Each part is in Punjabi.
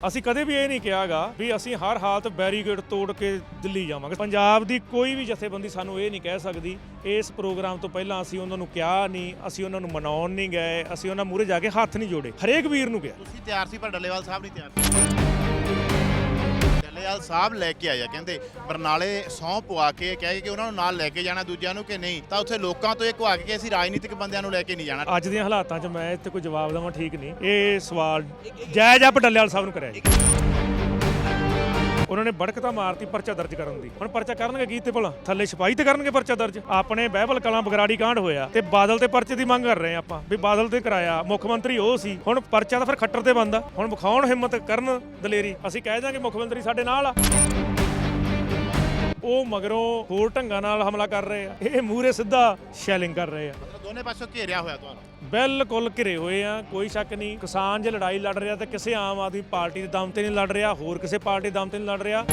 ਅਸੀਂ ਕਦੇ ਵੀ ਇਹ ਨਹੀਂ ਕਿਹਾਗਾ ਵੀ ਅਸੀਂ ਹਰ ਹਾਲਤ ਬੈਰੀਕੇਡ ਤੋੜ ਕੇ ਦਿੱਲੀ ਜਾਵਾਂਗੇ। ਪੰਜਾਬ ਦੀ ਕੋਈ ਵੀ ਜਥੇਬੰਦੀ ਸਾਨੂੰ ਇਹ ਨਹੀਂ ਕਹਿ ਸਕਦੀ, ਇਸ ਪ੍ਰੋਗਰਾਮ ਤੋਂ ਪਹਿਲਾਂ ਅਸੀਂ ਉਹਨਾਂ ਨੂੰ ਕਿਹਾ ਨਹੀਂ, ਅਸੀਂ ਉਹਨਾਂ ਨੂੰ ਮਨਾਉਣ ਨਹੀਂ ਗਏ, ਅਸੀਂ ਉਹਨਾਂ ਮੂਹਰੇ ਜਾ ਕੇ ਹੱਥ ਨਹੀਂ ਜੋੜੇ। ਹਰੇਕ ਵੀਰ ਨੂੰ ਕਿਹਾ। ਤੁਸੀਂ ਤਿਆਰ ਸੀ ਪਰ ਡੱਲੇਵਾਲ ਸਾਹਿਬ ਨਹੀਂ ਤਿਆਰ। ਸੀ ਸਾਹਿਬ ਲੈ ਕੇ ਆਇਆ। ਕਹਿੰਦੇ ਬਰਨਾਲੇ ਸਹੁੰ ਪਵਾ ਕੇ ਕਹਿ ਕਿ ਉਹਨਾਂ ਨੂੰ ਨਾਲ ਲੈ ਕੇ ਜਾਣਾ, ਦੂਜਿਆਂ ਨੂੰ ਕਿ ਨਹੀਂ? ਤਾਂ ਉੱਥੇ ਲੋਕਾਂ ਤੋਂ ਇਹ ਕਹਾ ਕੇ ਅਸੀਂ ਰਾਜਨੀਤਿਕ ਬੰਦਿਆਂ ਨੂੰ ਲੈ ਕੇ ਨਹੀਂ ਜਾਣਾ। ਅੱਜ ਦੀਆਂ ਹਾਲਾਤਾਂ 'ਚ ਮੈਂ ਇੱਥੇ ਕੋਈ ਜਵਾਬ ਦੇਵਾਂ ਠੀਕ ਨਹੀਂ। ਇਹ ਸਵਾਲ ਜਾਇਜ਼ ਆ ਪਟੱਲੇ ਸਾਹਿਬ ਨੂੰ ਕਰਿਆ ਜੀ। ਉਹਨਾਂ ਨੇ ਬੜਕ ਤਾਂ ਮਾਰਤੀ ਪਰਚਾ ਦਰਜ ਕਰਨ ਦੀ। ਹੁਣ ਪਰਚਾ ਕਰਨਗੇ ਕੀ ਤੇ ਭਲਾ? ਥੱਲੇ ਸਿਪਾਹੀ ਤੇ ਕਰਨਗੇ ਪਰਚਾ ਦਰਜ? ਆਪਣੇ ਬਹਿਬਲ ਕਲਾਂ ਬਗਰਾੜੀ ਕਾਂਡ ਹੋਇਆ। ਤੇ ਬਾਦਲ ਤੇ ਪਰਚੇ ਦੀ ਮੰਗ ਕਰ ਰਹੇ ਆ ਆਪਾਂ, ਵੀ ਬਾਦਲ ਤੇ ਕਰਾਇਆ। ਮੁੱਖ ਮੰਤਰੀ ਉਹ ਸੀ। ਹੁਣ ਪਰਚਾ ਤਾਂ ਫਿਰ ਖੱਟਰ ਤੇ ਬੰਦਾ। ਹੁਣ ਵਿਖਾਉਣ ਹਿੰਮਤ ਕਰਨ ਦਲੇਰੀ। ਅਸੀਂ ਕਹਿ ਦਾਂਗੇ ਮੁੱਖ ਮੰਤਰੀ ਸਾਡੇ ਨਾਲ ਆ। ਉਹ ਮਗਰੋਂ ਹੋਰ ਢੰਗਾਂ ਨਾਲ ਹਮਲਾ ਕਰ ਰਹੇ ਆ। ਇਹ ਮੂਰੇ ਸਿੱਧਾ ਸ਼ੈਲਿੰਗ ਕਰ ਰਹੇ ਆ। ਮਤਲਬ ਦੋਨੇ ਪਾਸੋਂ ਘੇਰਿਆ ਹੋਇਆ ਤੁਹਾਨੂੰ? ਬਿਲਕੁਲ ਘਿਰੇ ਹੋਏ ਆ ਕੋਈ ਸ਼ੱਕ ਨਹੀਂ। ਕਿਸਾਨ ਜੇ ਲੜਾਈ ਲੜ ਰਿਹਾ ਤਾਂ ਕਿਸੇ ਆਮ ਆਦਮੀ ਪਾਰਟੀ ਦੇ ਦਮ ਤੇ ਨਹੀਂ ਲੜ ਰਿਹਾ ਹੋਰ ਕਿਸੇ ਪਾਰਟੀ ਦੇ ਦਮ ਤੇ ਨਹੀਂ ਲੜ ਰਿਹਾ।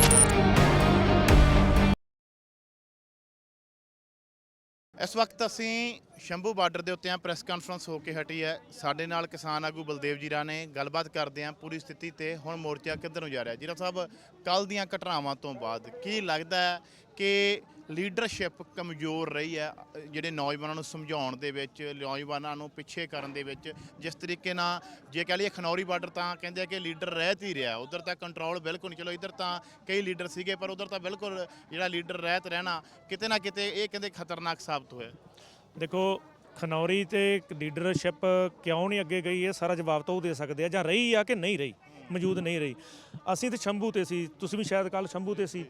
ਇਸ ਵਕਤ ਅਸੀਂ ਸ਼ੰਭੂ ਬਾਰਡਰ ਦੇ ਉੱਤੇ ਆ ਪ੍ਰੈਸ ਕਾਨਫਰੰਸ ਹੋ ਕੇ ਹਟੀ ਹੈ। ਸਾਡੇ ਨਾਲ ਕਿਸਾਨ ਆਗੂ ਬਲਦੇਵ ਜੀਰਾ ਨੇ ਗੱਲਬਾਤ ਕਰਦੇ ਆ ਪੂਰੀ ਸਥਿਤੀ ਤੇ ਹੁਣ ਮੋਰਚਾ ਕਿੱਧਰ ਨੂੰ ਜਾ ਰਿਹਾ? ਜੀਰਾ ਸਾਹਿਬ ਕੱਲ ਦੀਆਂ ਘਟਨਾਵਾਂ ਤੋਂ ਬਾਅਦ ਕੀ ਲੱਗਦਾ ਹੈ ਕਿ ਲੀਡਰਸ਼ਿਪ ਕਮਜ਼ੋਰ ਰਹੀ ਹੈ, ਜਿਹੜੇ ਨੌਜਵਾਨਾਂ ਨੂੰ ਸਮਝਾਉਣ ਦੇ ਵਿੱਚ, ਨੌਜਵਾਨਾਂ ਨੂੰ ਪਿੱਛੇ ਕਰਨ ਦੇ ਵਿੱਚ? ਜਿਸ ਤਰੀਕੇ ਨਾਲ ਜੇ ਕਹ ਲਈਏ ਖਨੌਰੀ ਬਾਰਡਰ ਤਾਂ ਕਹਿੰਦੇ ਆ ਕਿ ਲੀਡਰ ਰਹਿਤ ਹੀ ਰਿਹਾ। ਉਧਰ ਤਾਂ ਕੰਟਰੋਲ ਬਿਲਕੁਲ ਨਹੀਂ ਚਲੋ ਇਧਰ ਤਾਂ ਕਈ ਲੀਡਰ ਸੀਗੇ, ਪਰ ਉਧਰ ਤਾਂ ਬਿਲਕੁਲ ਜਿਹੜਾ ਲੀਡਰ ਰਹਿਤ ਰਹਿਣਾ ਕਿਤੇ ਨਾ ਕਿਤੇ ਇਹ ਕਹਿੰਦੇ ਖਤਰਨਾਕ ਸਾਬਤ ਹੋਇਆ। ਦੇਖੋ, ਖਨੌਰੀ ਤੇ ਲੀਡਰਸ਼ਿਪ ਕਿਉਂ ਨਹੀਂ ਅੱਗੇ ਗਈ, ਇਹ ਸਾਰਾ ਜਵਾਬ ਤਾਂ ਉਹ ਦੇ ਸਕਦੇ ਆ, ਜਾਂ ਰਹੀ ਆ ਕਿ ਨਹੀਂ ਰਹੀ, ਮੌਜੂਦ ਨਹੀਂ ਰਹੀ। ਅਸੀਂ ਤੇ ਸ਼ੰਭੂ ਤੇ ਸੀ, ਤੁਸੀਂ ਵੀ ਸ਼ਾਇਦ ਕੱਲ ਸ਼ੰਭੂ ਤੇ ਸੀ।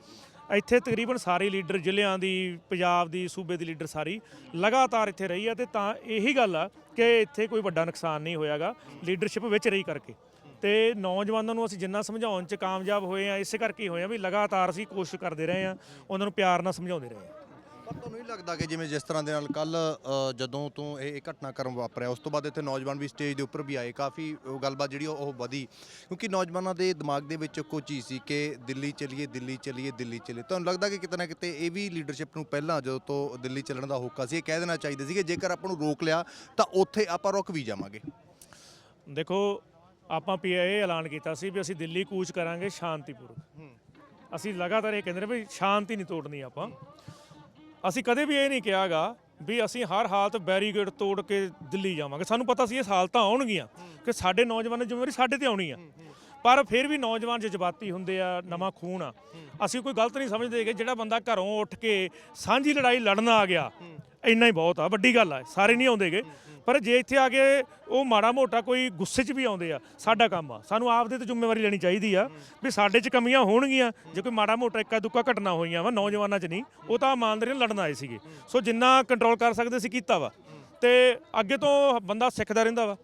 ਇੱਥੇ ਤਕਰੀਬਨ ਸਾਰੇ ਲੀਡਰ ਜ਼ਿਲ੍ਹਿਆਂ ਦੀ, ਪੰਜਾਬ ਦੀ, ਸੂਬੇ ਦੀ ਲੀਡਰ ਸਾਰੀ ਲਗਾਤਾਰ ਇੱਥੇ ਰਹੀ ਆ ਤੇ ਤਾਂ ਇਹੀ ਗੱਲ ਆ ਕਿ ਇੱਥੇ ਕੋਈ ਵੱਡਾ ਨੁਕਸਾਨ ਨਹੀਂ ਹੋਇਆਗਾ ਲੀਡਰਸ਼ਿਪ ਵਿੱਚ ਰਹੀ ਕਰਕੇ। ਤੇ ਨੌਜਵਾਨਾਂ ਨੂੰ ਅਸੀਂ ਜਿੰਨਾ ਸਮਝਾਉਣ 'ਚ ਕਾਮਯਾਬ ਹੋਏ ਆ, ਇਸੇ ਕਰਕੇ ਹੋਏ ਆ ਵੀ ਲਗਾਤਾਰ ਅਸੀਂ ਕੋਸ਼ਿਸ਼ ਕਰਦੇ ਰਹੇ ਆ, ਉਹਨਾਂ ਨੂੰ ਪਿਆਰ ਨਾਲ ਸਮਝਾਉਂਦੇ ਰਹੇ ਆ। ਤੁਹਾਨੂੰ ਨਹੀਂ ਲੱਗਦਾ ਕਿ ਜਿਵੇਂ ਜਿਸ ਤਰ੍ਹਾਂ ਦੇ ਨਾਲ ਕੱਲ ਜਦੋਂ ਤੋਂ ਇਹ ਇਹ ਘਟਨਾਕ੍ਰਮ ਵਾਪਰਿਆ ਉਸ ਤੋਂ ਬਾਅਦ ਇੱਥੇ ਨੌਜਵਾਨ ਵੀ ਸਟੇਜ ਦੇ ਉੱਪਰ ਵੀ ਆਏ। ਕਾਫੀ ਉਹ ਗੱਲਬਾਤ ਜਿਹੜੀ ਉਹ ਉਹ ਵਧੀ ਕਿਉਂਕਿ ਨੌਜਵਾਨਾਂ ਦੇ ਦਿਮਾਗ ਦੇ ਵਿੱਚ ਇੱਕੋ ਚੀਜ਼ ਸੀ ਕਿ ਦਿੱਲੀ ਚਲੀਏ ਦਿੱਲੀ ਚਲੀਏ ਦਿੱਲੀ ਚਲੀਏ। ਤੁਹਾਨੂੰ ਲੱਗਦਾ ਕਿ ਕਿਤੇ ਨਾ ਕਿਤੇ ਇਹ ਵੀ ਲੀਡਰਸ਼ਿਪ ਨੂੰ ਪਹਿਲਾਂ ਜਦੋਂ ਤੋਂ ਦਿੱਲੀ ਚੱਲਣ ਦਾ ਹੋਕਾ ਸੀ ਇਹ ਕਹਿ ਦੇਣਾ ਚਾਹੀਦਾ ਸੀ ਕਿ ਜੇਕਰ ਆਪਾਂ ਨੂੰ ਰੋਕ ਲਿਆ ਤਾਂ ਉੱਥੇ ਆਪਾਂ ਰੁਕ ਵੀ ਜਾਵਾਂਗੇ। ਦੇਖੋ ਆਪਾਂ ਪੀਆਈ ਐਲਾਨ ਕੀਤਾ ਸੀ ਵੀ ਅਸੀਂ ਦਿੱਲੀ ਕੂਚ ਕਰਾਂਗੇ ਸ਼ਾਂਤੀਪੂਰਵਕ। ਅਸੀਂ ਲਗਾਤਾਰ ਇਹ ਕਹਿੰਦੇ ਨੇ ਵੀ ਸ਼ਾਂਤੀ ਨਹੀਂ ਤੋੜਨੀ ਆਪਾਂ। ਅਸੀਂ ਕਦੇ ਵੀ ਇਹ ਨਹੀਂ ਕਿਹਾਗਾ ਵੀ ਅਸੀਂ ਹਰ ਹਾਲਤ ਬੈਰੀਕੇਡ ਤੋੜ ਕੇ ਦਿੱਲੀ ਜਾਵਾਂਗੇ। ਸਾਨੂੰ ਪਤਾ ਸੀ ਇਹ ਹਾਲਤਾਂ ਆਉਣਗੀਆਂ ਕਿ ਸਾਡੇ ਨੌਜਵਾਨਾਂ ਦੀ ਜ਼ਿੰਮੇਵਾਰੀ ਸਾਡੇ ਤੇ ਆਉਣੀ ਆ। ਪਰ ਫਿਰ ਵੀ ਨੌਜਵਾਨ ਜਜ਼ਬਾਤੀ ਹੁੰਦੇ ਆ, ਨਵਾਂ ਖੂਨ ਆ। ਅਸੀਂ ਕੋਈ ਗਲਤ ਨਹੀਂ ਸਮਝਦੇ ਕਿ ਜਿਹੜਾ ਬੰਦਾ ਘਰੋਂ ਉੱਠ ਕੇ ਸਾਂਝੀ ਲੜਾਈ ਲੜਨ ਆ ਗਿਆ, ਇੰਨਾ ਹੀ ਬਹੁਤ ਆ, ਵੱਡੀ ਗੱਲ ਆ, ਸਾਰੇ ਨਹੀਂ ਆਉਂਦੇਗੇ। ਪਰ ਜੇ ਇੱਥੇ ਆ ਕੇ ਉਹ ਮਾੜਾ ਮੋਟਾ ਕੋਈ ਗੁੱਸੇ 'ਚ ਵੀ ਆਉਂਦੇ ਆ, ਸਾਡਾ ਕੰਮ ਆ। ਸਾਨੂੰ ਆਪਦੇ ਤੇ ਜ਼ਿੰਮੇਵਾਰੀ ਲੈਣੀ ਚਾਹੀਦੀ ਆ ਵੀ ਸਾਡੇ 'ਚ ਕਮੀਆਂ ਹੋਣਗੀਆਂ, ਜੇ ਕੋਈ ਮਾੜਾ ਮੋਟਾ ਇੱਕਾ ਦੁੱਕਾ ਘਟਨਾ ਹੋਈਆਂ ਵਾ ਨੌਜਵਾਨਾਂ 'ਚ ਨਹੀਂ, ਉਹ ਤਾਂ ਇਮਾਨਦਾਰੀ ਨਾਲ ਲੜਨ ਆਏ ਸੀਗੇ। ਸੋ ਜਿੰਨਾ ਕੰਟਰੋਲ ਕਰ ਸਕਦੇ ਸੀ ਕੀਤਾ ਵਾ। ਤੇ ਅੱਗੇ ਤੋਂ ਬੰਦਾ ਸਿੱਖਦਾ ਰਹਿੰਦਾ ਵਾ।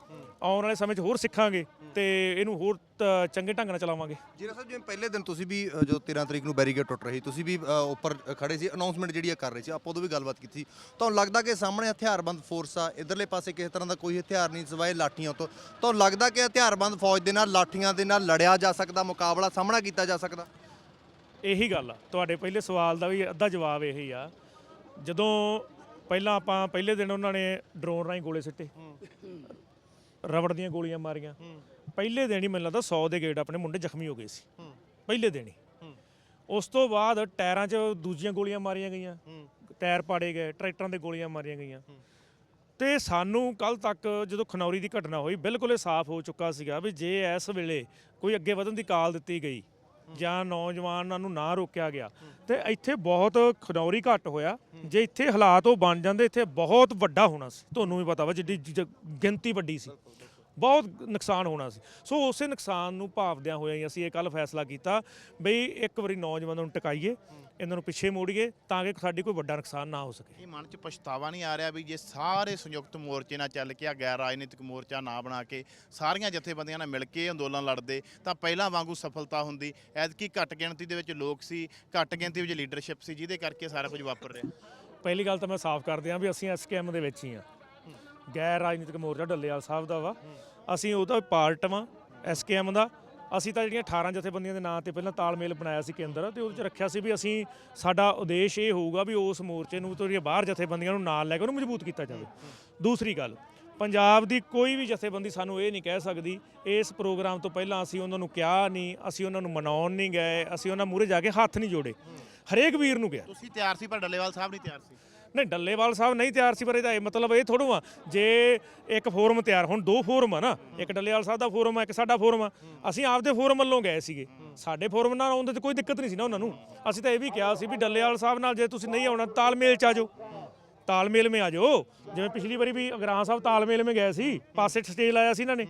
ਆਉਣ ਵਾਲੇ ਸਮੇਂ 'ਚ ਹੋਰ ਸਿੱਖਾਂਗੇ। ਤੇ ਇਹਨੂੰ ਹੋਰ ਤ- ਚੰਗੇ ਢੰਗ ਨਾਲ ਚਲਾਵਾਂਗੇ। ਜੀਰਾ ਸਾਹਿਬ ਜਿਵੇਂ ਪਹਿਲੇ ਦਿਨ ਤੁਸੀਂ ਵੀ ਅ, ਜਦੋਂ 13 ਤਰੀਕ ਨੂੰ ਬੈਰੀਕੇਡ ਟੁੱਟ ਰਹੀ ਤੁਸੀਂ ਵੀ ਅ, ਉੱਪਰ ਖੜੇ ਸੀ ਅਨਾਉਂਸਮੈਂਟ ਜਿਹੜੀ ਆ ਕਰ ਰਹੇ ਸੀ ਆਪਾਂ ਉਦੋਂ ਵੀ ਗੱਲਬਾਤ ਕੀਤੀ। ਤੁਹਾਨੂੰ ਲੱਗਦਾ ਕਿ ਸਾਹਮਣੇ ਹਥਿਆਰਬੰਦ ਫੋਰਸ ਆ ਇਧਰਲੇ ਪਾਸੇ ਕਿਸੇ ਤਰ੍ਹਾਂ ਦਾ ਕੋਈ ਹਥਿਆਰ ਨਹੀਂ ਸਿਵਾਏ ਲਾਠੀਆਂ ਤੋਂ। ਤੁਹਾਨੂੰ ਲੱਗਦਾ ਕਿ ਹਥਿਆਰਬੰਦ ਫੌਜ ਦੇ ਨਾਲ ਲਾਠੀਆਂ ਦੇ ਨਾਲ ਲੜਿਆ ਜਾ ਸਕਦਾ ਮੁਕਾਬਲਾ ਸਾਹਮਣਾ ਕੀਤਾ ਜਾ ਸਕਦਾ? ਇਹੀ ਗੱਲ ਆ। ਤੁਹਾਡੇ ਪਹਿਲੇ ਸਵਾਲ ਦਾ ਵੀ ਅੱਧਾ ਜਵਾਬ ਇਹੀ ਆ। ਜਦੋਂ ਪਹਿਲਾਂ ਆਪਾਂ ਪਹਿਲੇ ਦਿਨ ਉਹਨਾਂ ਨੇ ਡਰੋਨ ਰਾਹੀਂ ਗੋਲੇ ਸਿੱਟੇ। ਰਬੜ ਦੀਆਂ ਗੋਲੀਆਂ ਮਾਰੀਆਂ। ਪਹਿਲੇ ਦਿਨ ਹੀ ਮੈਨੂੰ ਲੱਗਦਾ 100 ਦੇ ਗੇਟ ਆਪਣੇ ਮੁੰਡੇ ਜ਼ਖਮੀ ਹੋ ਗਏ ਸੀ। ਪਹਿਲੇ ਦਿਨ ਹੀ। ਉਸ ਤੋਂ ਬਾਅਦ ਟਾਇਰਾਂ 'ਚ ਦੂਜੀਆਂ ਗੋਲੀਆਂ ਮਾਰੀਆਂ ਗਈਆਂ। ਟਾਇਰ ਪਾੜੇ ਗਏ ਟਰੈਕਟਰਾਂ ਦੇ ਗੋਲੀਆਂ ਮਾਰੀਆਂ ਗਈਆਂ। ਤੇ ਸਾਨੂੰ ਕੱਲ ਤੱਕ ਜਦੋਂ ਖਨੌਰੀ ਦੀ ਘਟਨਾ ਹੋਈ ਬਿਲਕੁਲ ਇਹ ਸਾਫ਼ ਹੋ ਚੁੱਕਾ ਸੀਗਾ ਵੀ ਜੇ ਇਸ ਵੇਲੇ ਕੋਈ ਅੱਗੇ ਵਧਣ ਦੀ ਕਾਲ ਦਿੱਤੀ ਗਈ ਜਾਂ ਨੌਜਵਾਨਾਂ ਨੂੰ ਨਾ ਰੋਕਿਆ ਗਿਆ ਤੇ ਇੱਥੇ ਬਹੁਤ ਖਨੌਰੀ ਘੱਟ ਹੋਇਆ। ਜੇ ਇੱਥੇ ਹਾਲਾਤ ਉਹ ਬਣ ਜਾਂਦੇ ਇੱਥੇ ਬਹੁਤ ਵੱਡਾ ਹੋਣਾ ਸੀ। ਤੁਹਾਨੂੰ ਵੀ ਪਤਾ ਵਾ ਜਿੱਡੀ ਜ- ਗਿਣਤੀ ਵੱਡੀ ਸੀ। ਬਹੁਤ ਨੁਕਸਾਨ ਹੋਣਾ ਸੀ। ਸੋ ਉਸੇ ਨੁਕਸਾਨ ਨੂੰ ਭਾਵਦਿਆਂ ਹੋਇਆ ਹੀ ਅਸੀਂ ਇਹ ਕੱਲ ਫੈਸਲਾ ਕੀਤਾ ਬਈ ਇੱਕ ਵਾਰੀ ਨੌਜਵਾਨਾਂ ਨੂੰ ਟਿਕਾਈਏ ਇਹਨਾਂ ਨੂੰ ਪਿੱਛੇ ਮੋੜੀਏ ਤਾਂ ਕਿ ਸਾਡੀ ਕੋਈ ਵੱਡਾ ਨੁਕਸਾਨ ਨਾ ਹੋ ਸਕੇ। ਇਹ ਮਨ 'ਚ ਪਛਤਾਵਾ ਨਹੀਂ ਆ ਰਿਹਾ ਵੀ ਜੇ ਸਾਰੇ ਸੰਯੁਕਤ ਮੋਰਚੇ ਨਾਲ ਚੱਲ ਕੇ ਆ ਗੈਰ ਰਾਜਨੀਤਿਕ ਮੋਰਚਾ ਨਾ ਬਣਾ ਕੇ ਸਾਰੀਆਂ ਜਥੇਬੰਦੀਆਂ ਨਾਲ ਮਿਲ ਕੇ ਅੰਦੋਲਨ ਲੜਦੇ ਤਾਂ ਪਹਿਲਾਂ ਵਾਂਗੂ ਸਫਲਤਾ ਹੁੰਦੀ। ਐਤਕੀ ਘੱਟ ਗਿਣਤੀ ਦੇ ਵਿੱਚ ਲੋਕ ਸੀ ਘੱਟ ਗਿਣਤੀ ਵਿੱਚ ਲੀਡਰਸ਼ਿਪ ਸੀ ਜਿਹਦੇ ਕਰਕੇ ਸਾਰਾ ਕੁਝ ਵਾਪਰ ਰਿਹਾ। ਪਹਿਲੀ ਗੱਲ ਤਾਂ ਮੈਂ ਸਾਫ਼ ਕਰ ਦਿਆਂ ਵੀ ਅਸੀਂ ਐਸਕੇਐਮ ਦੇ ਵਿੱਚ ਹੀ ਆ ਗੈਰ ਰਾਜਨੀਤਿਕ ਮੋਰਚਾ ਡੱਲੇਵਾਲ ਸਾਹਿਬ ਦਾ ਵਾ। ਅਸੀਂ ਉਹਦਾ ਪਾਰਟ ਵਾਂ ਐਸਕੇਐਮ ਦਾ। ਅਸੀਂ ਤਾਂ ਜਿਹੜੀਆਂ 18 ਜਥੇਬੰਦੀਆਂ ਦੇ ਨਾਂ ਤੇ ਪਹਿਲਾਂ ਤਾਲਮੇਲ ਬਣਾਇਆ ਸੀ ਕੇਂਦਰ ਤੇ ਉਹਦੇ ਚ ਰੱਖਿਆ ਸੀ ਵੀ ਅਸੀਂ, ਸਾਡਾ ਉਦੇਸ਼ ਇਹ ਹੋਊਗਾ ਵੀ ਉਸ ਮੋਰਚੇ ਨੂੰ, ਤੋਂ ਜਿਹੜੀਆਂ ਬਾਹਰ ਜਥੇਬੰਦੀਆਂ ਨੂੰ ਨਾਲ ਲੈ ਕੇ ਉਹਨੂੰ ਮਜ਼ਬੂਤ ਕੀਤਾ ਜਾਵੇ। ਦੂਸਰੀ ਗੱਲ, ਪੰਜਾਬ ਦੀ ਕੋਈ ਵੀ ਜਥੇਬੰਦੀ ਸਾਨੂੰ ਇਹ ਨਹੀਂ ਕਹਿ ਸਕਦੀ, ਇਸ ਪ੍ਰੋਗਰਾਮ ਤੋਂ ਪਹਿਲਾਂ ਅਸੀਂ ਉਹਨਾਂ ਨੂੰ ਕਿਹਾ ਨਹੀਂ, ਅਸੀਂ ਉਹਨਾਂ ਨੂੰ ਮਨਾਉਣ ਨਹੀਂ ਗਏ, ਅਸੀਂ ਉਹਨਾਂ ਮੂਹਰੇ ਜਾ ਕੇ ਹੱਥ ਨਹੀਂ ਜੋੜੇ। ਹਰੇਕ ਵੀਰ ਨੂੰ ਕਿਹਾ। ਤੁਸੀਂ ਤਿਆਰ ਸੀ ਪਰ ਡੱਲੇਵਾਲ ਸਾਹਿਬ ਨਹੀਂ ਤਿਆਰ ਸੀ। ਨਹੀਂ, ਡੱਲੇਵਾਲ ਸਾਹਿਬ ਨਹੀਂ ਤਿਆਰ ਸੀ, ਪਰ ਇਹਦਾ ਇਹ ਮਤਲਬ ਇਹ ਥੋੜੂ ਆ, ਜੇ ਇੱਕ ਫੋਰਮ ਤਿਆਰ, ਹੁਣ ਦੋ ਫੋਰਮ ਆ ਨਾ, ਇੱਕ ਡੱਲੇਵਾਲ ਸਾਹਿਬ ਦਾ ਫੋਰਮ ਆ, ਇੱਕ ਸਾਡਾ ਫੋਰਮ ਆ, ਅਸੀਂ ਆਪਦੇ ਫੋਰਮ ਵੱਲੋਂ ਗਏ ਸੀਗੇ। ਸਾਡੇ ਫੋਰਮ ਨਾਲ ਆਉਂਦੇ ਤੇ ਕੋਈ ਦਿੱਕਤ ਨਹੀਂ ਸੀ ਨਾ ਉਹਨਾਂ ਨੂੰ। ਅਸੀਂ ਤਾਂ ਇਹ ਵੀ ਕਿਹਾ ਸੀ ਵੀ ਡੱਲੇਵਾਲ ਸਾਹਿਬ ਨਾਲ ਜੇ ਤੁਸੀਂ ਨਹੀਂ ਆਉਣਾ, ਤਾਲਮੇਲ ਚ ਆ ਜਾਓ। ਤਾਲਮੇਲ ਮੇ ਆ ਜਾਓ। ਜਿਵੇਂ ਪਿਛਲੀ ਵਾਰੀ ਵੀ ਅਗਰਾਂ ਸਾਹਿਬ ਤਾਲਮੇਲ ਮੇ ਗਏ ਸੀ, ਪਾਸੇ ਸਟੇਜ ਲਾਇਆ ਸੀ ਇਹਨਾਂ ਨੇ,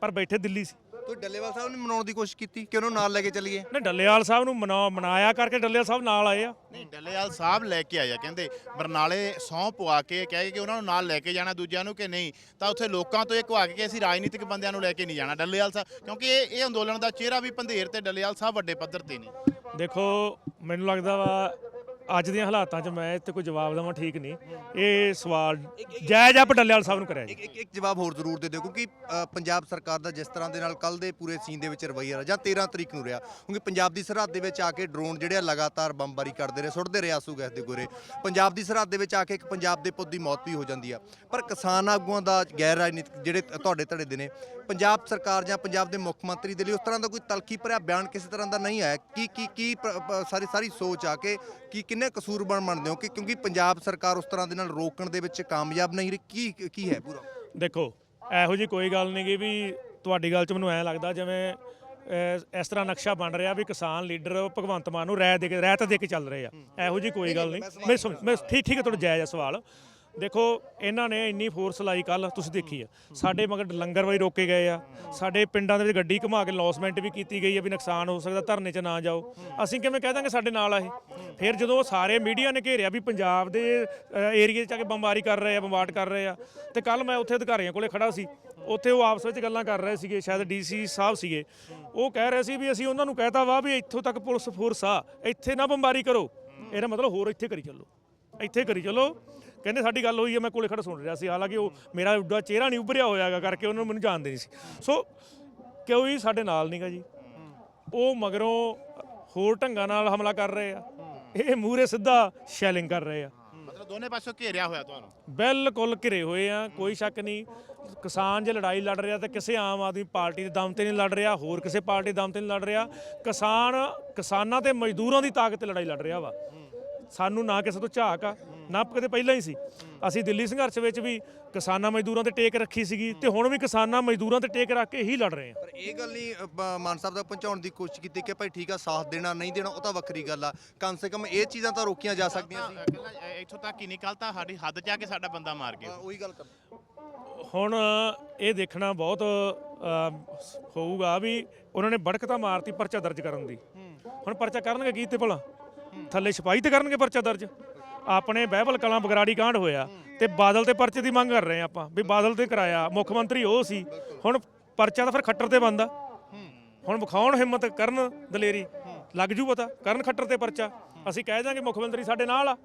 ਪਰ ਬੈਠੇ ਦਿੱਲੀ ਸੀ। ਤੁਸੀਂ ਡੱਲੇਵਾਲ ਸਾਹਿਬ ਨੇ ਮਨਾਉਣ ਦੀ ਕੋਸ਼ਿਸ਼ ਕੀਤੀ ਕਿ ਉਹਨੂੰ ਨਾਲ ਲੈ ਕੇ ਚੱਲੀਏ? ਨਹੀਂ ਡੱਲੇਵਾਲ ਸਾਹਿਬ ਨੂੰ ਮਨਾ ਮਨਾਇਆ ਕਰਕੇ ਡੱਲੇਵਾਲ ਸਾਹਿਬ ਨਾਲ ਆਏ ਆ। ਨਹੀਂ ਡੱਲੇਵਾਲ ਸਾਹਿਬ ਲੈ ਕੇ ਆਇਆ ਕਹਿੰਦੇ ਬਰਨਾਲੇ ਸਹੁੰ ਪਵਾ ਕੇ ਕਹੇ ਕਿ ਉਹਨਾਂ ਨੂੰ ਨਾਲ ਲੈ ਕੇ ਜਾਣਾ ਦੂਜਿਆਂ ਨੂੰ ਕਿ ਨਹੀਂ? ਤਾਂ ਉੱਥੇ ਲੋਕਾਂ ਤੋਂ ਇਹ ਕਹਾ ਕੇ ਕਿ ਅਸੀਂ ਰਾਜਨੀਤਿਕ ਬੰਦਿਆਂ ਨੂੰ ਲੈ ਕੇ ਨਹੀਂ ਜਾਣਾ ਡੱਲੇਵਾਲ ਸਾਹਿਬ ਕਿਉਂਕਿ ਇਹ ਇਹ ਅੰਦੋਲਨ ਦਾ ਚਿਹਰਾ ਵੀ ਪੰਧੇਰ ਤੇ ਡੱਲੇਵਾਲ ਸਾਹਿਬ ਵੱਡੇ ਪੱਧਰ ਤੇ ਨੇ ਦੇਖੋ ਮੈਨੂੰ ਲੱਗਦਾ ਵਾ ਅੱਜ ਦੀਆਂ ਹਾਲਾਤਾਂ 'ਚ ਮੈਂ ਇੱਥੇ ਕੋਈ ਜਵਾਬ ਦੇਵਾਂ ਠੀਕ ਨਹੀਂ। ਇਹ ਸਵਾਲ ਜਾਇਜ਼ ਆਪ ਡੱਲੇਵਾਲ ਸਾਹਿਬ ਨੂੰ ਕਰਿਆ ਜੀ। ਇੱਕ ਇੱਕ ਇੱਕ ਜਵਾਬ ਹੋਰ ਜ਼ਰੂਰ ਦੇ ਦਿਓ ਕਿਉਂਕਿ ਅ, ਪੰਜਾਬ ਸਰਕਾਰ ਦਾ ਜਿਸ ਤਰ੍ਹਾਂ ਦੇ ਨਾਲ ਕੱਲ ਦੇ ਪੂਰੇ ਸੀਨ ਦੇ ਵਿੱਚ ਰਵੱਈਆ ਰਿਹਾ ਜਾਂ 13 ਤਰੀਕ ਨੂੰ ਰਿਹਾ ਕਿਉਂਕਿ ਪੰਜਾਬ ਦੀ ਸਰਹੱਦ ਦੇ ਵਿੱਚ ਆ ਕੇ ਡਰੋਨ ਜਿਹੜੇ ਆ ਲਗਾਤਾਰ ਬੰਬਾਰੀ ਕਰਦੇ ਰਹੇ ਸੁੱਟਦੇ ਰਹੇ ਆਸੂ ਗੈਸ ਦੇ ਗੋਰੇ। ਪੰਜਾਬ ਦੀ ਸਰਹੱਦ ਦੇ ਵਿੱਚ ਆ ਕੇ ਇੱਕ ਪੰਜਾਬ ਦੇ ਪੁੱਤ ਦੀ ਮੌਤ ਵੀ ਹੋ ਜਾਂਦੀ ਆ। ਪਰ ਕਿਸਾਨ ਆਗੂਆਂ ਦਾ ਗੈਰ ਰਾਜਨੀਤਿਕ ਜਿਹੜੇ ਤੁਹਾਡੇ ਧੜੇ ਦੇ ਨੇ ਪੰਜਾਬ ਸਰਕਾਰ ਜਾਂ ਪੰਜਾਬ ਦੇ ਮੁੱਖ ਮੰਤਰੀ ਦੇ ਲਈ ਉਸ ਤਰ੍ਹਾਂ ਦਾ ਕੋਈ ਤਲਖੀ ਭਰਿਆ ਬਿਆਨ ਕਿਸੇ ਤਰ੍ਹਾਂ ਦਾ ਨਹੀਂ ਆਇਆ? ਕੀ ਕੀ ਕੀ ਪ- ਪ- ਸਾਰੀ ਸਾਰੀ ਸੋਚ ਆ ਕੇ ਕੀ ਕਿੰਨੇ ਕਸੂਰ ਬਣ ਮੰਨਦੇ ਹੋ ਕਿ ਕਿਉਂਕਿ ਪੰਜਾਬ ਸਰਕਾਰ ਉਸ ਤਰ੍ਹਾਂ ਦੇ ਨਾਲ ਰੋਕਣ ਦੇ ਵਿੱਚ ਕਾਮਯਾਬ ਨਹੀਂ ਰਹੀ? ਕੀ ਕੀ ਹੈ ਪੂਰਾ? ਦੇਖੋ ਇਹੋ ਜੀ ਕੋਈ ਗੱਲ ਨਹੀਂ ਗੀ ਵੀ ਤੁਹਾਡੀ ਗੱਲ 'ਚ ਮੈਨੂੰ ਐਂ ਲੱਗਦਾ ਜਿਵੇਂ ਅਹ, ਇਸ ਤਰ੍ਹਾਂ ਨਕਸ਼ਾ ਬਣ ਰਿਹਾ ਵੀ ਕਿਸਾਨ ਲੀਡਰ ਭਗਵੰਤ ਮਾਨ ਨੂੰ ਰਾਇ ਦੇ ਕੇ ਰਾਇਤ ਦੇ ਕੇ ਚੱਲ ਰਹੇ ਆ। ਇਹੋ ਜੀ ਕੋਈ ਗੱਲ ਨਹੀਂ ਮੈਂ ਸਮਝ- ਮੈਂ ਠੀਕ ਠੀਕ ਹੈ ਤੁਹਾਡਾ ਜਾਇਜ਼ ਹੈ ਸਵਾਲ। ਦੇਖੋ, ਇਹਨਾਂ ਨੇ ਇੰਨੀ ਫੋਰਸ ਲਾਈ ਕੱਲ ਤੁਸੀਂ ਦੇਖੀ ਆ। ਸਾਡੇ ਮਗਰ ਲੰਗਰ ਵੀ ਰੋਕੇ ਗਏ ਆ। ਸਾਡੇ ਪਿੰਡਾਂ ਦੇ ਵਿੱਚ ਗੱਡੀ ਘੁਮਾ ਕੇ ਲੌਸਮੈਂਟ ਵੀ ਕੀਤੀ ਗਈ ਆ ਵੀ ਨੁਕਸਾਨ ਹੋ ਸਕਦਾ, ਧਰਨੇ 'ਚ ਨਾ ਜਾਓ। ਅਸੀਂ ਕਿਵੇਂ ਕਹਿ ਦਾਂਗੇ ਸਾਡੇ ਨਾਲ ਆ ਇਹ? ਫਿਰ ਜਦੋਂ ਸਾਰੇ ਮੀਡੀਆ ਨੇ ਘੇਰਿਆ ਵੀ ਪੰਜਾਬ ਦੇ ਏਰੀਏ 'ਚ ਆ ਕੇ ਬੰਬਾਰੀ ਕਰ ਰਹੇ ਆ ਬੰਬਾਰਡ ਕਰ ਰਹੇ ਆ, ਤੇ ਕੱਲ ਮੈਂ ਉੱਥੇ ਅਧਿਕਾਰੀਆਂ ਕੋਲੇ ਖੜਾ ਸੀ। ਉੱਥੇ ਉਹ ਆਪਸ ਵਿੱਚ ਗੱਲਾਂ ਕਰ ਰਹੇ ਸੀਗੇ, ਸ਼ਾਇਦ ਡੀਸੀ ਸਾਹਿਬ ਸੀਗੇ। ਉਹ ਕਹਿ ਰਹੇ ਸੀ ਵੀ ਅਸੀਂ ਉਹਨਾਂ ਨੂੰ ਕਹਿਤਾ ਵਾ ਵੀ ਇੱਥੋਂ ਤੱਕ ਪੁਲਿਸ ਫੋਰਸ ਆ, ਇੱਥੇ ਨਾ ਬੰਬਾਰੀ ਕਰੋ। ਇਹਦਾ ਮਤਲਬ ਹੋਰ ਇੱਥੇ ਕਰੀ ਚੱਲੋ। ਇੱਥੇ ਕਰੀ ਚੱਲੋ। ਕਹਿੰਦੇ ਸਾਡੀ ਗੱਲ ਹੋਈ ਹੈ ਮੈਂ ਕੋਲੇ ਖੜਾ ਸੁਣ ਰਿਹਾ ਸੀ। ਹਾਲਾਂਕਿ ਉਹ ਮੇਰਾ ਉੱਡਾ ਚਿਹਰਾ ਨਹੀਂ ਉੱਭਰਿਆ ਹੋਇਆਗਾ ਕਰਕੇ ਉਹਨਾਂ ਨੂੰ ਮੈਨੂੰ ਜਾਣਦੇ ਨਹੀਂ ਸੀ। ਸੋ ਕੋਈ ਸਾਡੇ ਨਾਲ ਨਹੀਂਗਾ ਜੀ। ਉਹ ਮਗਰੋਂ ਹੋਰ ਢੰਗਾਂ ਨਾਲ ਹਮਲਾ ਕਰ ਰਹੇ ਆ। ਇਹ ਮੂਹਰੇ ਸਿੱਧਾ ਸ਼ੈਲਿੰਗ ਕਰ ਰਹੇ ਆ। ਮਤਲਬ ਦੋਨੇ ਪਾਸੋਂ ਘੇਰਿਆ ਹੋਇਆ ਤੁਹਾਨੂੰ? ਬਿਲਕੁਲ ਘਿਰੇ ਹੋਏ ਆ ਕੋਈ ਸ਼ੱਕ ਨਹੀਂ। ਕਿਸਾਨ ਜੇ ਲੜਾਈ ਲੜ ਰਿਹਾ ਤਾਂ ਕਿਸੇ ਆਮ ਆਦਮੀ ਪਾਰਟੀ ਦੇ ਦਮ ਤੇ ਨਹੀਂ ਲੜ ਰਿਹਾ ਹੋਰ ਕਿਸੇ ਪਾਰਟੀ ਦੇ ਦਮ ਤੇ ਨਹੀਂ ਲੜ ਰਿਹਾ। ਕਿਸਾਨ ਕਿਸਾਨਾਂ ਤੇ ਮਜ਼ਦੂਰਾਂ ਦੀ ਤਾਕਤ ਤੇ ਲੜਾਈ ਲੜ ਰਿਹਾ ਵਾ। ਸਾਨੂੰ ਨਾ ਕਿਸੇ ਤੋਂ ਝਾਕ ਆ ਨਾ ਕਦੇ ਪਹਿਲਾਂ ਹੀ ਸੀ। ਅਸੀਂ ਦਿੱਲੀ ਸੰਘਰਸ਼ ਵਿੱਚ ਵੀ ਕਿਸਾਨਾਂ ਮਜ਼ਦੂਰਾਂ ਤੇ ਟੇਕ ਰੱਖੀ ਸੀਗੀ ਤੇ ਹੁਣ ਵੀ ਕਿਸਾਨਾਂ ਮਜ਼ਦੂਰਾਂ ਤੇ ਟੇਕ ਰੱਖ ਕੇ ਹੀ ਲੜ ਰਹੇ ਆ। ਪਰ ਇਹ ਗੱਲ ਨਹੀਂ ਅ, ਮਾਨ ਸਾਹਿਬ ਦਾ ਪਹੁੰਚਾਉਣ ਦੀ ਕੋਸ਼ਿਸ਼ ਕੀਤੀ ਕਿ ਭਾਈ ਠੀਕ ਆ ਸਾਥ ਦੇਣਾ ਨਹੀਂ ਦੇਣਾ ਉਹ ਤਾਂ ਵੱਖਰੀ ਗੱਲ ਆ। ਕਮ ਸੇ ਕਮ ਇਹ ਚੀਜ਼ਾਂ ਤਾਂ ਰੋਕੀਆਂ ਜਾ ਸਕਦੀਆਂ ਸੀ। ਇਕੱਲਾ ਇੱਥੋਂ ਤੱਕ ਹੀ ਨਹੀਂ ਕੱਲ ਤਾਂ ਸਾਡੀ ਹੱਦ 'ਚ ਆ ਕੇ ਸਾਡਾ ਬੰਦਾ ਮਾਰ ਗਿਆ। ਉਹੀ ਗੱਲ ਕਰ ਹੁਣ ਇਹ ਦੇਖਣਾ ਬਹੁਤ ਹੋਊਗਾ ਵੀ ਉਹਨਾਂ ਨੇ ਬੜਕ ਤਾਂ ਮਾਰਤੀ ਪਰਚਾ ਦਰਜ ਕਰਨ ਦੀ। ਹੁਣ ਪਰਚਾ ਕਰਨਗੇ ਕੀ ਤੇ ਭਲਾ? ਥੱਲੇ ਸਿਪਾਹੀ ਤੇ ਕਰਨਗੇ ਪਰਚਾ ਦਰਜ? ਆਪਣੇ ਬਹਿਬਲ ਕਲਾਂ ਬਗਰਾੜੀ ਕਾਂਡ ਹੋਇਆ ਤੇ ਬਾਦਲ ਤੇ ਪਰਚੇ ਦੀ ਮੰਗ ਕਰ ਰਹੇ ਆ ਆਪਾਂ, ਵੀ ਬਾਦਲ ਤੇ ਕਰਾਇਆ, ਮੁੱਖ ਮੰਤਰੀ ਉਹ ਸੀ, ਹੁਣ ਪਰਚਾ ਤਾਂ ਫਿਰ ਖੱਟਰ ਤੇ ਬੰਦਾ ਹੁਣ ਵਿਖਾਉਣ ਹਿੰਮਤ ਕਰਨ ਦਲੇਰੀ, ਲੱਗ ਜੂ ਪਤਾ, ਕਰਨ ਖੱਟਰ ਤੇ ਪਰਚਾ। ਅਸੀਂ ਕਹਿ ਦਾਂਗੇ ਮੁੱਖ ਮੰਤਰੀ ਸਾਡੇ ਨਾਲ ਆ।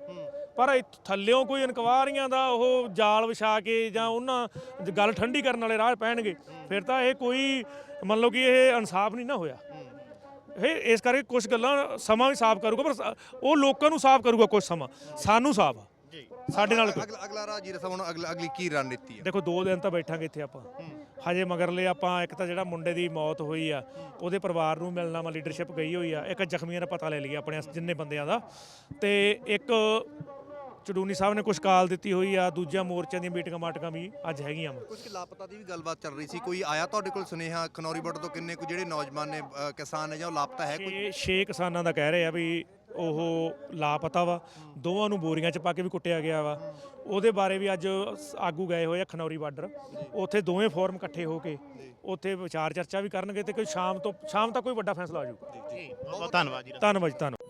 ਪਰ ਇੱਥ- ਥੱਲਿਓਂ ਕੋਈ ਇਨਕੁਆਰੀਆਂ ਦਾ ਉਹ ਜਾਲ ਵਿਛਾ ਕੇ ਜਾਂ ਉਹਨਾਂ ਗੱਲ ਠੰਡੀ ਕਰਨ ਵਾਲੇ ਰਾਹ ਪੈਣਗੇ, ਫਿਰ ਤਾਂ ਇਹ ਕੋਈ, ਮੰਨ ਲਓ ਕਿ ਇਹ ਇਨਸਾਫ ਨਹੀਂ ਨਾ ਹੋਇਆ। ਇਹ ਇਸ ਕਰਕੇ ਕੁਝ ਗੱਲਾਂ ਸਮਾਂ ਵੀ ਸਾਫ਼ ਕਰੂਗਾ ਪਰ ਸ- ਉਹ ਲੋਕਾਂ ਨੂੰ ਸਾਫ਼ ਕਰੂਗਾ ਕੁਝ ਸਮਾਂ। ਸਾਨੂੰ ਸਾਫ਼ ਆ। ਜੀ। ਸਾਡੇ ਨਾਲ ਕੋਈ- ਅਗਲਾ ਅਗਲਾ ਰਾਜੀਰ ਸਾਹਿਬ ਹੁਣ ਅਗਲਾ ਅਗਲੀ ਕੀ ਰਣਨੀਤੀ ਹੈ ਦੇਖੋ ਦੋ ਦਿਨ ਤਾਂ ਬੈਠਾਂਗੇ ਇੱਥੇ ਆਪਾਂ। ਹਜੇ ਮਗਰਲੇ ਆਪਾਂ ਇੱਕ ਤਾਂ ਜਿਹੜਾ ਮੁੰਡੇ ਦੀ ਮੌਤ ਹੋਈ ਆ ਉਹਦੇ ਪਰਿਵਾਰ ਨੂੰ ਮਿਲਣਾ ਵਾ ਲੀਡਰਸ਼ਿਪ ਗਈ ਹੋਈ ਆ ਇੱਕ ਜ਼ਖਮੀਆਂ ਦਾ ਪਤਾ ਲੈ ਲਿਆ ਆਪਣੇ ਜਿੰਨੇ ਬੰਦਿਆਂ ਦਾ। ਤੇ ਇੱਕ ਚੜੂਨੀ ਸਾਹਿਬ ਨੇ ਕੁਝ ਕਾਲ ਦਿੱਤੀ ਹੋਈ ਆ ਦੂਜਿਆਂ ਮੋਰਚਿਆਂ ਦੀਆਂ ਮੀਟਿੰਗਾਂ ਮਾਟਕਾਂ ਵੀ ਅੱਜ ਹੈਗੀਆਂ ਵਾ। ਕੁਝ ਲਾਪਤਾ ਦੀ ਵੀ ਗੱਲਬਾਤ ਚੱਲ ਰਹੀ ਸੀ ਕੋਈ ਆਇਆ ਤੁਹਾਡੇ ਕੋਲ ਸੁਨੇਹਾ ਖਨੌਰੀ ਬਾਰਡਰ ਤੋਂ ਕਿੰਨੇ ਕੁ ਜਿਹੜੇ ਨੌਜਵਾਨ ਨੇ ਅ, ਕਿਸਾਨ ਨੇ ਜਾਂ ਉਹ ਲਾਪਤਾ ਹੈ ਕੋਈ? ਛੇ ਛੇ ਕਿਸਾਨਾਂ ਦਾ ਕਹਿ ਰਹੇ ਆ ਵੀ ਉਹ ਲਾਪਤਾ ਵਾ। ਦੋਵਾਂ ਨੂੰ ਬੋਰੀਆਂ 'ਚ ਪਾ ਕੇ ਵੀ ਕੁੱਟਿਆ ਗਿਆ ਵਾ। ਉਹਦੇ ਬਾਰੇ ਵੀ ਅੱਜ ਸ- ਆਗੂ ਗਏ ਹੋਏ ਆ ਖਨੌਰੀ ਬਾਰਡਰ ਉੱਥੇ ਦੋਵੇਂ ਫੋਰਮ ਇਕੱਠੇ ਹੋ ਕੇ ਉੱਥੇ ਵਿਚਾਰ ਚਰਚਾ ਵੀ ਕਰਨਗੇ ਤੇ ਕੋਈ ਸ਼ਾਮ ਤੋਂ ਸ਼ਾਮ ਤੱਕ ਕੋਈ ਵੱਡਾ ਫੈਸਲਾ ਆ ਜਾਊਗਾ। ਜੀ ਬਹੁਤ ਬਹੁਤ ਧੰਨਵਾਦ ਜੀ। ਧੰਨਵਾਦ ਜੀ, ਧੰਨਵਾਦ।